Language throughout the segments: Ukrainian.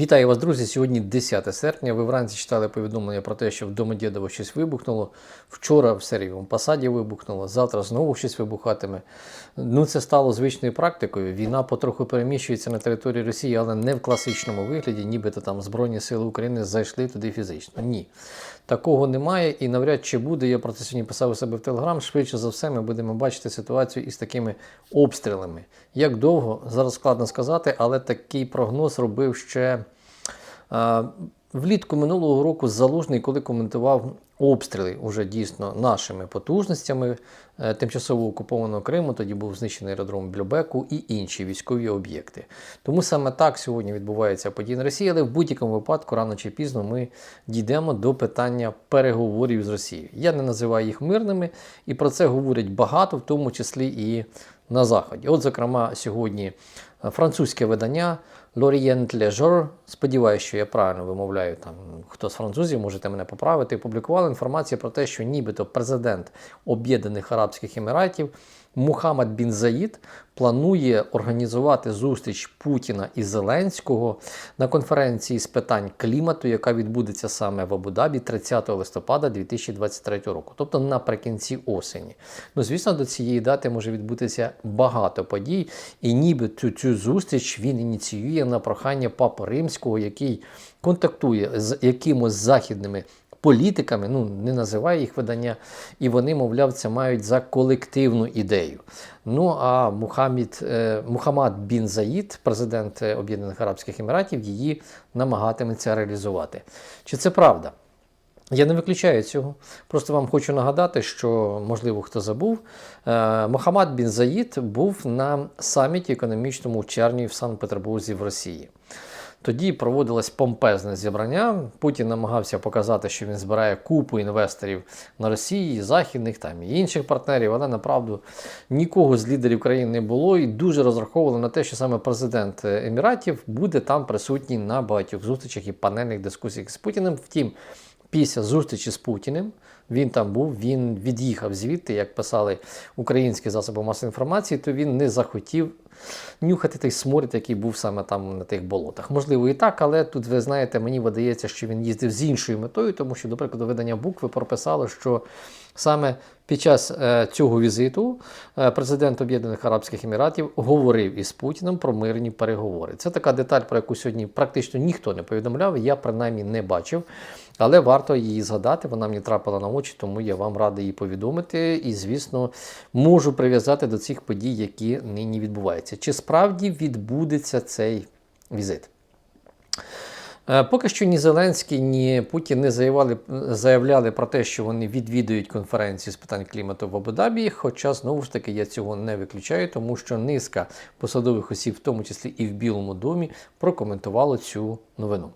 Вітаю вас, друзі! Сьогодні 10 серпня. Ви вранці читали повідомлення про те, що в Домодєдово щось вибухнуло. Вчора в Сергієвому посаді вибухнуло, завтра знову щось вибухатиме. Ну, це стало звичною практикою. Війна потроху переміщується на території Росії, але не в класичному вигляді, нібито там Збройні Сили України зайшли туди фізично. Ні. Такого немає і навряд чи буде. Я про це сьогодні писав у себе в Телеграм. Швидше за все, ми будемо бачити ситуацію із такими обстрілами. Як довго, зараз складно сказати, але такий прогноз робив ще влітку минулого року Залужний, коли коментував обстріли уже дійсно нашими потужностями е, тимчасово окупованого Криму. Тоді був знищений аеродром Блюбеку і інші військові об'єкти. Тому саме так сьогодні відбувається події на Росії, але в будь-якому випадку рано чи пізно ми дійдемо до питання переговорів з Росією. Я не називаю їх мирними, і про це говорять багато, в тому числі і на Заході. От, зокрема, сьогодні французьке видання L'Orient Лежор, сподіваюся, що я правильно вимовляю там хто з французів, можете мене поправити, публікували інформацію про те, що нібито президент Об'єднаних Арабських Еміратів Мухаммад Бін Заїд планує організувати зустріч Путіна і Зеленського на конференції з питань клімату, яка відбудеться саме в Абу-Дабі 30 листопада 2023 року, тобто наприкінці осені. Ну, звісно, до цієї дати може відбутися багато подій, і ніби цю, цю зустріч він ініціює на прохання Папи Римського, який контактує з якимось західними політиками, ну не називає їх видання, і вони, мовляв, це мають за колективну ідею. Ну а Мухаммід, е, Мухаммад Бін Заїд, президент е, Об'єднаних Арабських Еміратів, її намагатиметься реалізувати. Чи це правда? Я не виключаю цього. Просто вам хочу нагадати, що, можливо, хто забув, е, Мохаммад Бін Заїд був на саміті економічному в червні в Санкт-Петербурзі в Росії. Тоді проводилось помпезне зібрання. Путін намагався показати, що він збирає купу інвесторів на Росії, західних там і інших партнерів, але направду нікого з лідерів країн не було і дуже розраховували на те, що саме президент Еміратів буде там присутній на багатьох зустрічах і панельних дискусіях з Путіним. Втім, після зустрічі з Путіним. Він там був, він від'їхав звідти, як писали українські засоби масової інформації, то він не захотів нюхати той сморід, який був саме там на тих болотах. Можливо, і так, але тут ви знаєте, мені видається, що він їздив з іншою метою, тому що, до прикладу, видання букви прописало, що саме під час е, цього візиту е, президент Об'єднаних Арабських Еміратів говорив із Путіним про мирні переговори. Це така деталь, про яку сьогодні практично ніхто не повідомляв, я принаймні не бачив. Але варто її згадати, вона мені трапила на очі, тому я вам радий її повідомити. І, звісно, можу прив'язати до цих подій, які нині відбуваються. Чи справді відбудеться цей візит? Е, поки що ні Зеленський, ні Путін не заявляли, заявляли про те, що вони відвідують конференцію з питань клімату в Абу-Дабі, Хоча знову ж таки я цього не виключаю, тому що низка посадових осіб, в тому числі і в Білому домі, прокоментувала цю новину.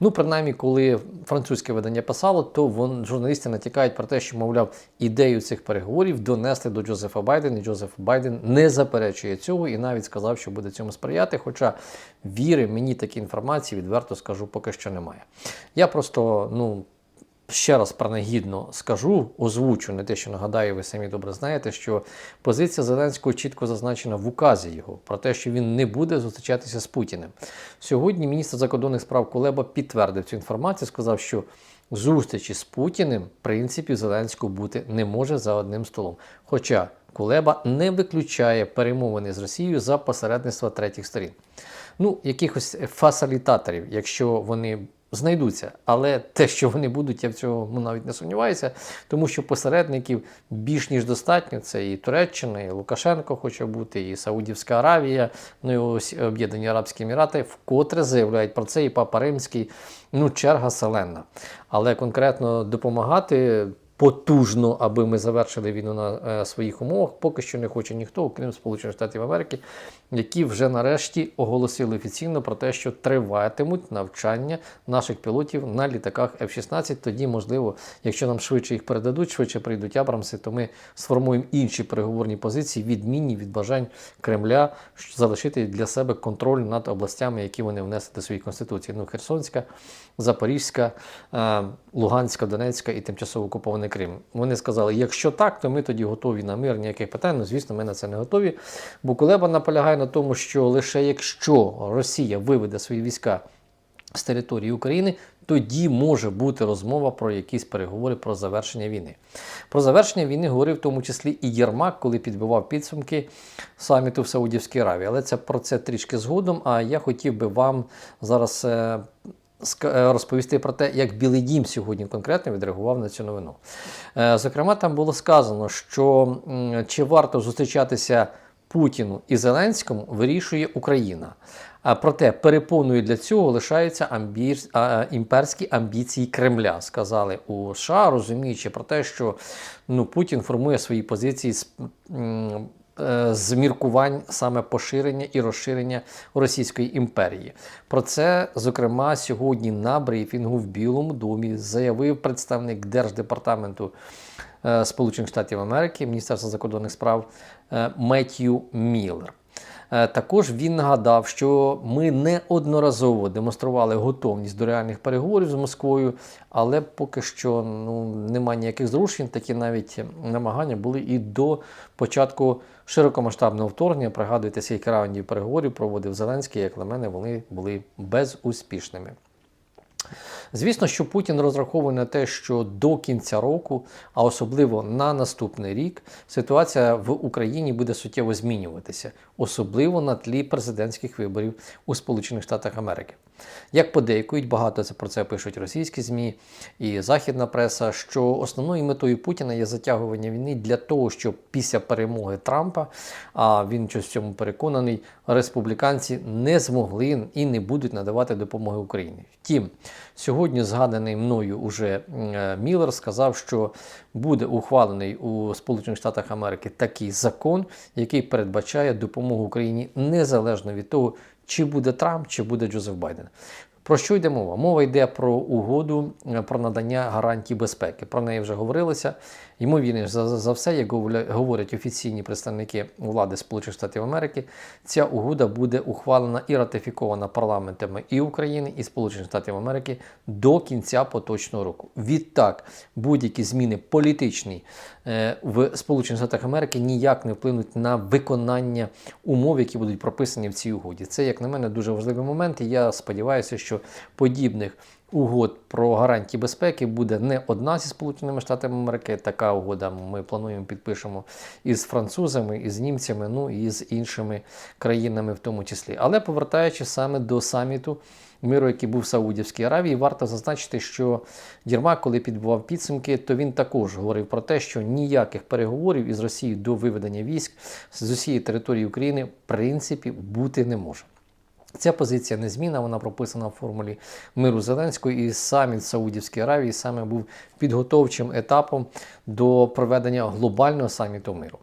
Ну, принаймні, коли французьке видання писало, то вон, журналісти натякають про те, що, мовляв, ідею цих переговорів донесли до Джозефа Байдена, і Джозеф Байден не заперечує цього і навіть сказав, що буде цьому сприяти. Хоча віри мені такі інформації, відверто скажу, поки що немає. Я просто, ну ще раз принагідно скажу, озвучу, не те, що нагадаю, ви самі добре знаєте, що позиція Зеленського чітко зазначена в указі його про те, що він не буде зустрічатися з Путіним. Сьогодні міністр закордонних справ Кулеба підтвердив цю інформацію, сказав, що зустрічі з Путіним, в принципі, Зеленського бути не може за одним столом. Хоча Кулеба не виключає перемовини з Росією за посередництва третіх сторін. Ну, якихось фасилітаторів, якщо вони знайдуться. Але те, що вони будуть, я в цьому навіть не сумніваюся, тому що посередників більш ніж достатньо. Це і Туреччина, і Лукашенко хоче бути, і Саудівська Аравія, ну і ось Об'єднані Арабські Емірати, вкотре заявляють про це, і Папа Римський. Ну, черга селена. Але конкретно допомагати потужно, аби ми завершили війну на е, своїх умовах, поки що не хоче ніхто, окрім Сполучених Штатів Америки, які вже нарешті оголосили офіційно про те, що триватимуть навчання наших пілотів на літаках F-16. Тоді, можливо, якщо нам швидше їх передадуть, швидше прийдуть Абрамси, то ми сформуємо інші переговорні позиції, відмінні від бажань Кремля залишити для себе контроль над областями, які вони внесли до своєї конституції. Ну, Херсонська, Запорізька, е, Луганська, Донецька і тимчасово окупований Крим. Вони сказали, якщо так, то ми тоді готові на мир, ніяких питань. Ну, звісно, ми на це не готові. Бо Кулеба наполягає на тому, що лише якщо Росія виведе свої війська з території України, тоді може бути розмова про якісь переговори про завершення війни. Про завершення війни говорив в тому числі і Єрмак, коли підбивав підсумки саміту в Саудівській Аравії. Але це про це трішки згодом. А я хотів би вам зараз. Е, Розповісти про те, як Білий Дім сьогодні конкретно відреагував на цю новину. Е, Зокрема, там було сказано, що чи варто зустрічатися Путіну і Зеленському вирішує Україна. А проте перепоною для цього лишаються амбір... а, імперські амбіції Кремля, сказали у США, розуміючи про те, що ну, Путін формує свої позиції з, м, з міркувань саме поширення і розширення Російської імперії. Про це, зокрема, сьогодні на брифінгу в Білому домі заявив представник Держдепартаменту е, Сполучених Штатів Америки, Міністерства закордонних справ е, Меттью Міллер. Е, Також він нагадав, що ми неодноразово демонстрували готовність до реальних переговорів з Москвою, але поки що ну, немає ніяких зрушень. Такі навіть намагання були і до початку широкомасштабного вторгнення. Пригадуєте, скільки раундів переговорів проводив Зеленський, як на мене, вони були безуспішними. Звісно, що Путін розраховує на те, що до кінця року, а особливо на наступний рік, ситуація в Україні буде суттєво змінюватися, особливо на тлі президентських виборів у Сполучених Штатах Америки. Як подейкують, багато це про це пишуть російські ЗМІ і західна преса, що основною метою Путіна є затягування війни для того, щоб після перемоги Трампа, а він щось в цьому переконаний, республіканці не змогли і не будуть надавати допомоги Україні. Втім, сьогодні згаданий мною уже е, Міллер сказав, що буде ухвалений у Сполучених Штатах Америки такий закон, який передбачає допомогу Україні незалежно від того, чи буде Трамп, чи буде Джозеф Байден. Про що йде мова? Мова йде про угоду е, про надання гарантій безпеки. Про неї вже говорилося. Ймовірніше за, за все, як говорять офіційні представники влади Сполучених Штатів Америки, ця угода буде ухвалена і ратифікована парламентами і України, і Сполучених Штатів Америки до кінця поточного року. Відтак, будь-які зміни політичні в Сполучених Штатах Америки ніяк не вплинуть на виконання умов, які будуть прописані в цій угоді. Це, як на мене, дуже важливий момент, і я сподіваюся, що подібних угод про гарантії безпеки буде не одна зі Сполученими Штатами Америки. Така угода ми плануємо підпишемо із французами, із німцями, ну і з іншими країнами в тому числі. Але повертаючись саме до саміту миру, який був в Саудівській Аравії, варто зазначити, що Єрмак, коли підбував підсумки, то він також говорив про те, що ніяких переговорів із Росією до виведення військ з усієї території України в принципі бути не може. Ця позиція незмінна, вона прописана в формулі миру Зеленського, і саміт Саудівської Аравії саме був підготовчим етапом до проведення глобального саміту миру.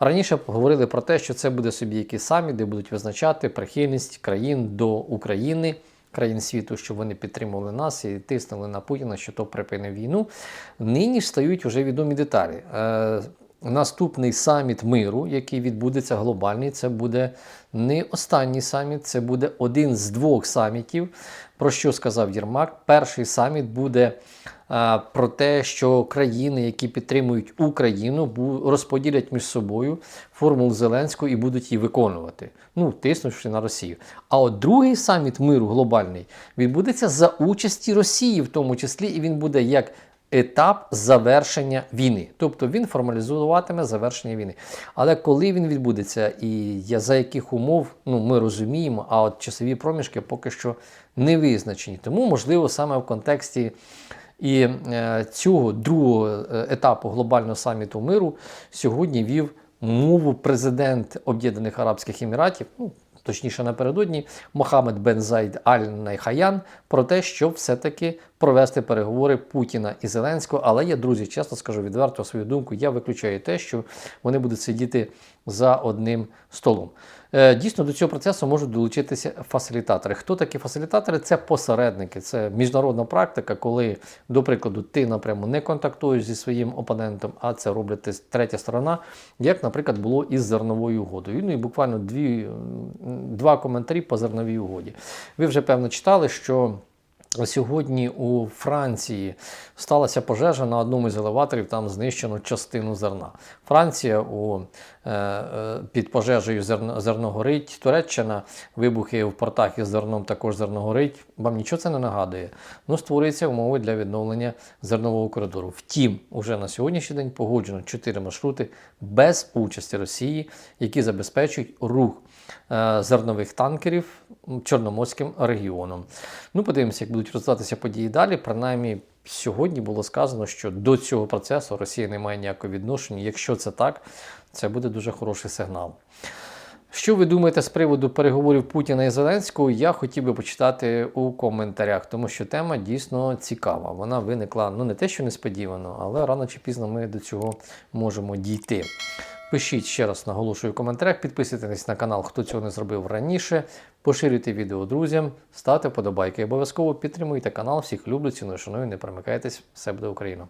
Раніше говорили про те, що це буде собі якийсь саміт, де будуть визначати прихильність країн до України, країн світу, щоб вони підтримували нас і тиснули на Путіна, що то припинив війну. Нині ж стають вже відомі деталі. Е, Наступний саміт миру, який відбудеться глобальний, це буде не останній саміт, це буде один з двох самітів. Про що сказав Єрмак? Перший саміт буде а, про те, що країни, які підтримують Україну, розподілять між собою формулу Зеленського і будуть її виконувати, ну тиснувши на Росію. А от другий саміт миру глобальний відбудеться за участі Росії, в тому числі, і він буде як етап завершення війни. Тобто він формалізуватиме завершення війни. Але коли він відбудеться і за яких умов, ну ми розуміємо, а от часові проміжки поки що не визначені. Тому, можливо, саме в контексті і е, цього другого е, етапу глобального саміту миру сьогодні вів мову президент Об'єднаних Арабських Еміратів. Ну, Точніше, напередодні Мохамед Бен Зайд Аль Найхаян про те, щоб все-таки провести переговори Путіна і Зеленського. Але я, друзі, чесно скажу відверто свою думку, я виключаю те, що вони будуть сидіти за одним столом. Е, Дійсно, до цього процесу можуть долучитися фасилітатори. Хто такі фасилітатори? Це посередники, це міжнародна практика, коли, до прикладу, ти напряму не контактуєш зі своїм опонентом, а це робить третя сторона, як, наприклад, було із зерновою угодою. Ну і буквально дві, два коментарі по зерновій угоді. Ви вже певно читали, що. Сьогодні у Франції сталася пожежа на одному з елеваторів, там знищено частину зерна. Франція у, е, е, під пожежею зерно, зерно горить, Туреччина, вибухи в портах із зерном також зерно горить. Вам нічого це не нагадує. Ну, створюються умови для відновлення зернового коридору. Втім, уже на сьогоднішній день погоджено 4 маршрути без участі Росії, які забезпечують рух е, зернових танкерів Чорноморським регіоном. Ну, подивимося, як будуть розвиватися події далі. Принаймні, сьогодні було сказано, що до цього процесу Росія не має ніякого відношення. Якщо це так, це буде дуже хороший сигнал. Що ви думаєте з приводу переговорів Путіна і Зеленського? Я хотів би почитати у коментарях, тому що тема дійсно цікава. Вона виникла ну не те, що несподівано, але рано чи пізно ми до цього можемо дійти. Пишіть ще раз наголошую в коментарях, підписуйтесь на канал, хто цього не зробив раніше. Поширюйте відео друзям, ставте вподобайки. Обов'язково підтримуйте канал. Всіх люблю, ціную, шаную, не перемикайтесь. Все буде Україна!